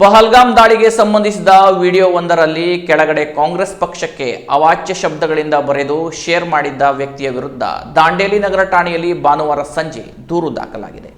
ಪಹಲ್ಗಾಮ್ ದಾಳಿಗೆ ಸಂಬಂಧಿಸಿದ ವಿಡಿಯೋವೊಂದರಲ್ಲಿ ಕೆಳಗಡೆ ಕಾಂಗ್ರೆಸ್ ಪಕ್ಷಕ್ಕೆ ಅವಾಚ್ಯ ಶಬ್ದಗಳಿಂದ ಬರೆದು ಶೇರ್ ಮಾಡಿದ್ದ ವ್ಯಕ್ತಿಯ ವಿರುದ್ಧ ದಾಂಡೇಲಿ ನಗರ ಠಾಣೆಯಲ್ಲಿ ಭಾನುವಾರ ಸಂಜೆ ದೂರು ದಾಖಲಾಗಿದೆ.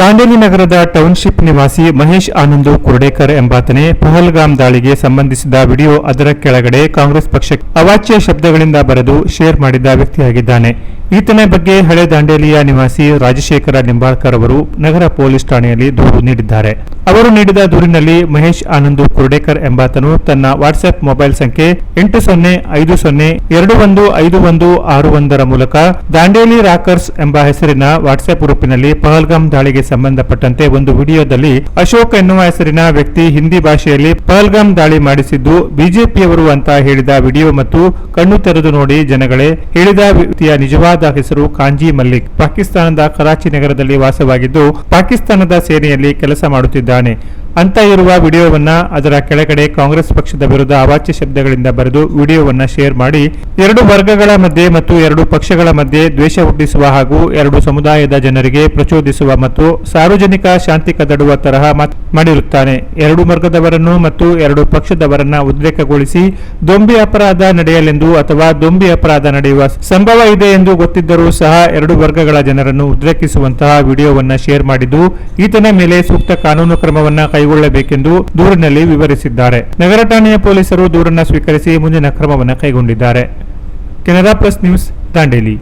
ದಾಂಡೇಲಿ ನಗರದ ಟೌನ್ಶಿಪ್ ನಿವಾಸಿ ಮಹೇಶ್ ಆನಂದು ಕುರ್ಡೇಕರ್ ಎಂಬಾತನೇ ಪಹಲ್ಗಾಮ್ ದಾಳಿಗೆ ಸಂಬಂಧಿಸಿದ ವಿಡಿಯೋ ಅದರ ಕೆಳಗಡೆ ಕಾಂಗ್ರೆಸ್ ಪಕ್ಷಕ್ಕೆ ಅವಾಚ್ಯ ಶಬ್ದಗಳಿಂದ ಬರೆದು ಶೇರ್ ಮಾಡಿದ್ದ ವ್ಯಕ್ತಿಯಾಗಿದ್ದಾನೆ. ಈತನ ಬಗ್ಗೆ ಹಳೆ ದಾಂಡೇಲಿಯ ನಿವಾಸಿ ರಾಜಶೇಖರ ನಿಂಬಾಳ್ಕರ್ ಅವರು ನಗರ ಪೊಲೀಸ್ ಠಾಣೆಯಲ್ಲಿ ದೂರು ನೀಡಿದ್ದಾರೆ. ಅವರು ನೀಡಿದ ದೂರಿನಲ್ಲಿ ಮಹೇಶ್ ಆನಂದ್ ಕುರ್ಡೇಕರ್ ಎಂಬಾತನು ತನ್ನ ವಾಟ್ಸ್ಆಪ್ ಮೊಬೈಲ್ ಸಂಖ್ಯೆ ಎಂಟು ಸೊನ್ನೆ ಐದು ಸೊನ್ನೆ ಎರಡು ಒಂದು ಐದು ಒಂದು ಆರು ಒಂದರ ಮೂಲಕ ದಾಂಡೇಲಿ ರಾಕರ್ಸ್ ಎಂಬ ಹೆಸರಿನ ವಾಟ್ಸ್ಆಪ್ ಗ್ರೂಪಿನಲ್ಲಿ ಪಹಲ್ಗಾಮ್ ದಾಳಿಗೆ ಸಂಬಂಧಪಟ್ಟಂತೆ ಒಂದು ವಿಡಿಯೋದಲ್ಲಿ ಅಶೋಕ್ ಎನ್ನುವ ಹೆಸರಿನ ವ್ಯಕ್ತಿ ಹಿಂದಿ ಭಾಷೆಯಲ್ಲಿ ಪಹಲ್ಗಾಮ್ ದಾಳಿ ಮಾಡಿಸಿದ್ದು ಬಿಜೆಪಿಯವರು ಅಂತ ಹೇಳಿದ ವಿಡಿಯೋ ಮತ್ತು ಕಣ್ಣು ತೆರೆದು ನೋಡಿ ಜನಗಳೇ ಹೇಳಿದ ವ್ಯಕ್ತಿಯ ನಿಜವಾದ ಹೆಸರು ಕಾಂಜಿ ಮಲ್ಲಿಕ್ ಪಾಕಿಸ್ತಾನದ ಕರಾಚಿ ನಗರದಲ್ಲಿ ವಾಸವಾಗಿದ್ದು ಪಾಕಿಸ್ತಾನದ ಸೇನೆಯಲ್ಲಿ ಕೆಲಸ ಮಾಡುತ್ತಿದ್ದಾನೆ. ಅಂತ ಇರುವ ವಿಡಿಯೋವನ್ನ ಅದರ ಕೆಳಗಡೆ ಕಾಂಗ್ರೆಸ್ ಪಕ್ಷದ ವಿರುದ್ಧ ಅವಾಚ್ಯ ಶಬ್ದಗಳಿಂದ ಬರೆದು ವಿಡಿಯೋವನ್ನ ಶೇರ್ ಮಾಡಿ, ಎರಡು ವರ್ಗಗಳ ಮಧ್ಯೆ ಮತ್ತು ಎರಡು ಪಕ್ಷಗಳ ಮಧ್ಯೆ ದ್ವೇಷ ಹುಟ್ಟಿಸುವ ಹಾಗೂ ಎರಡು ಸಮುದಾಯದ ಜನರಿಗೆ ಪ್ರಚೋದಿಸುವ ಮತ್ತು ಸಾರ್ವಜನಿಕ ಶಾಂತಿ ಕದಡುವ ತರಹ ಮಾಡಿರುತ್ತಾನೆ. ಎರಡು ವರ್ಗದವರನ್ನು ಮತ್ತು ಎರಡು ಪಕ್ಷದವರನ್ನ ಉದ್ರೇಕಗೊಳಿಸಿ ದೊಂಬಿ ಅಪರಾಧ ನಡೆಯಲೆಂದು ಅಥವಾ ದೊಂಬಿ ಅಪರಾಧ ನಡೆಯುವ ಸಂಭವ ಇದೆ ಎಂದು ಗೊತ್ತಿದ್ದರೂ ಸಹ ಎರಡು ವರ್ಗಗಳ ಜನರನ್ನು ಉದ್ರೇಕಿಸುವಂತಹ ವಿಡಿಯೋವನ್ನ ಶೇರ್ ಮಾಡಿದ್ದು, ಈತನ ಮೇಲೆ ಸೂಕ್ತ ಕಾನೂನು ಕ್ರಮವನ್ನ ಕೈಗೊಳ್ಳಬೇಕೆಂದು ದೂರಿನಲ್ಲಿ ವಿವರಿಸಿದ್ದಾರೆ. ನಗರ ಠಾಣೆಯ ಪೊಲೀಸರು ದೂರನ್ನು ಸ್ವೀಕರಿಸಿ ಮುಂದಿನ ಕ್ರಮವನ್ನು ಕೈಗೊಂಡಿದ್ದಾರೆ. Canara plus news, Dandeli.